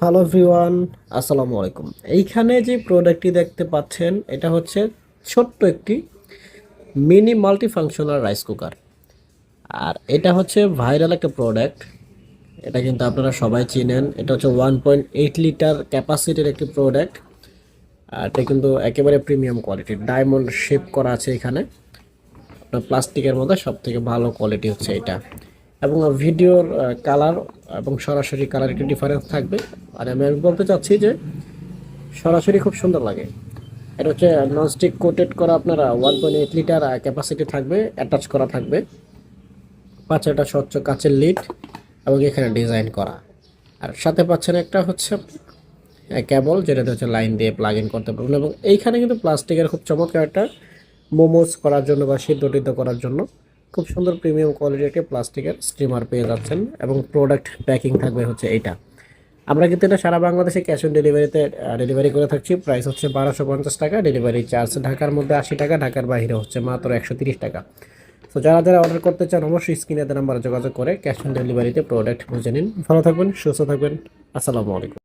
Hello everyone, আসসালামু আলাইকুম। এইখানে যে প্রোডাক্টটি দেখতে পাচ্ছেন, এটা হচ্ছে ছোট্ট একটি mini multi functional rice cooker আর এটা হচ্ছে ভাইরাল একটা প্রোডাক্ট এটা কিন্তু আপনারা সবাই চিনেন। এটা হচ্ছে ওয়ান পয়েন্ট এইট লিটার ক্যাপাসিটির একটি প্রোডাক্ট আর এটা কিন্তু একেবারে প্রিমিয়াম কোয়ালিটির ডায়মন্ড শেপ করা আছে এখানে। আপনার প্লাস্টিকের মধ্যে সব থেকে ভালো কোয়ালিটি হচ্ছে এটা। এবং ভিডিওর কালার এবং সরাসরি কালার একটু ডিফারেন্স থাকবে। আর আমি আমি বলতে চাচ্ছি যে সরাসরি খুব সুন্দর লাগে। এটা হচ্ছে ননস্টিক কোটেড করা আপনারা one point eight litre capacity থাকবে অ্যাটাচ করা থাকবে। পাঁচ একটা স্বচ্ছ কাচের লিড এবং এখানে ডিজাইন করা। আর সাথে পাচ্ছেন একটা হচ্ছে কেবল যেটাতে হচ্ছে লাইন দিয়ে প্লাগ ইন করতে পারবেন। এবং এইখানে কিন্তু প্লাস্টিকের খুব চমৎকার একটা মোমোস করার জন্য বা সিদ্ধ করার জন্য খুব সুন্দর প্রিমিয়াম কোয়ালিটির একটি প্লাস্টিকের স্টিমার পেয়ে যাচ্ছেন এবং প্রোডাক্ট প্যাকিং থাকবে হচ্ছে এইটা আমরা কিন্তু এটা সারা বাংলাদেশে ক্যাশ অন ডেলিভারিতে ডেলিভারি করে থাকছি। প্রাইস হচ্ছে বারোশো পঞ্চাশ টাকা ডেলিভারি চার্জ ঢাকার মধ্যে আশি টাকা, ঢাকার বাইরে হচ্ছে মাত্র একশো তিরিশ টাকা। তো যারা যারা অর্ডার করতে চান, অবশ্যই স্ক্রিনে নাম্বারে যোগাযোগ করে ক্যাশ অন ডেলিভারিতে প্রোডাক্ট বুঝে নিন। ভালো থাকবেন, সুস্থ থাকবেন। আসসালামু আলাইকুম।